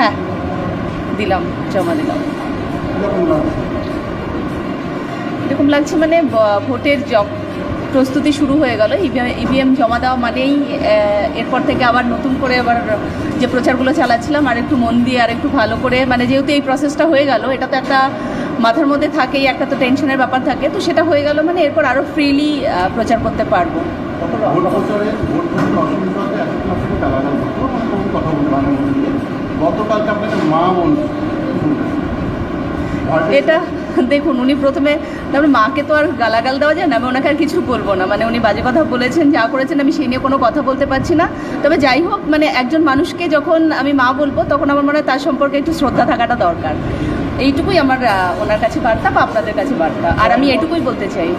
হ্যাঁ। দিলাম জমা দিলাম। এরকম লাগছে মানে ভোটের প্রস্তুতি শুরু হয়ে গেল। ইভিএম জমা দেওয়া মানেই এরপর থেকে আবার নতুন করে আবার যে প্রচারগুলো চালাচ্ছিলাম আর একটু মন দিয়ে আর একটু ভালো করে মানে যেহেতু এই প্রসেসটা হয়ে গেল এটা তো একটা মাথার মধ্যে থাকেই একটা তো টেনশনের ব্যাপার থাকে। তো সেটা হয়ে গেল মানে এরপর আরও ফ্রিলি প্রচার করতে পারব ভোট প্রচারে ভোট প্রচারে অসুবিধা হতে এক মাস থেকে গালাগাল করতো মানে কোনো কথা বলতে বাংলার মধ্যে দিয়ে গতকালকে আপনাকে মা এটা দেখুন উনি প্রথমে তারপরে মাকে তো আর গালাগাল দেওয়া যায় না আমি ওনাকে আর কিছু বলব না। মানে উনি বাজে কথা বলেছেন যা করেছেন আমি সেই নিয়ে কোনো কথা বলতে পারছি না। তবে যাই হোক মানে একজন মানুষকে যখন আমি মা বলব তখন আমার মনে হয় তার সম্পর্কে একটু শ্রদ্ধা থাকাটা দরকার। এইটুকুই আমার ওনার কাছে বার্তা বা আপনাদের কাছে বার্তা। আর আমি এটুকুই বলতে চাই।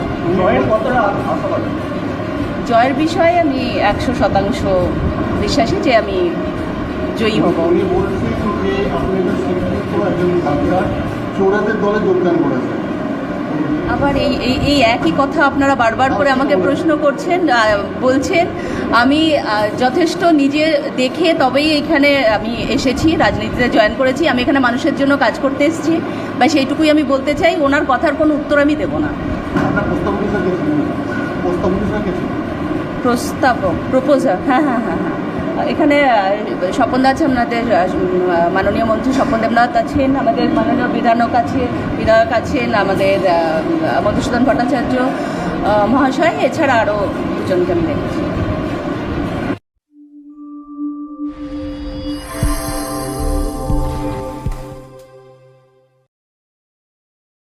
জয়ের বিষয়ে আমি একশো শতাংশ বিশ্বাসী যে আমি জয়ী হব। আবার এই এই এই একই কথা আপনারা বারবার করে আমাকে প্রশ্ন করছেন বলছেন আমি যথেষ্ট নিজে দেখে তবেই এখানে আমি এসেছি রাজনীতিতে জয়েন করেছি আমি এখানে মানুষের জন্য কাজ করতে এসেছি বা সেইটুকুই আমি বলতে চাই ওনার কথার কোনো উত্তর আমি দেবো না। প্রস্তাবক প্রপোজার হ্যাঁ হ্যাঁ হ্যাঁ হ্যাঁ। এখানে স্বপন আছে আপনাদের মাননীয় মন্ত্রী স্বপন দেবনাথ আছেন, আমাদের মাননীয় বিধানক আছে, বিধায়ক আছেন আমাদের মধুসূদন ভট্টাচার্য মহাশয়, এছাড়া আরও দুজনকে আমি দেখেছি।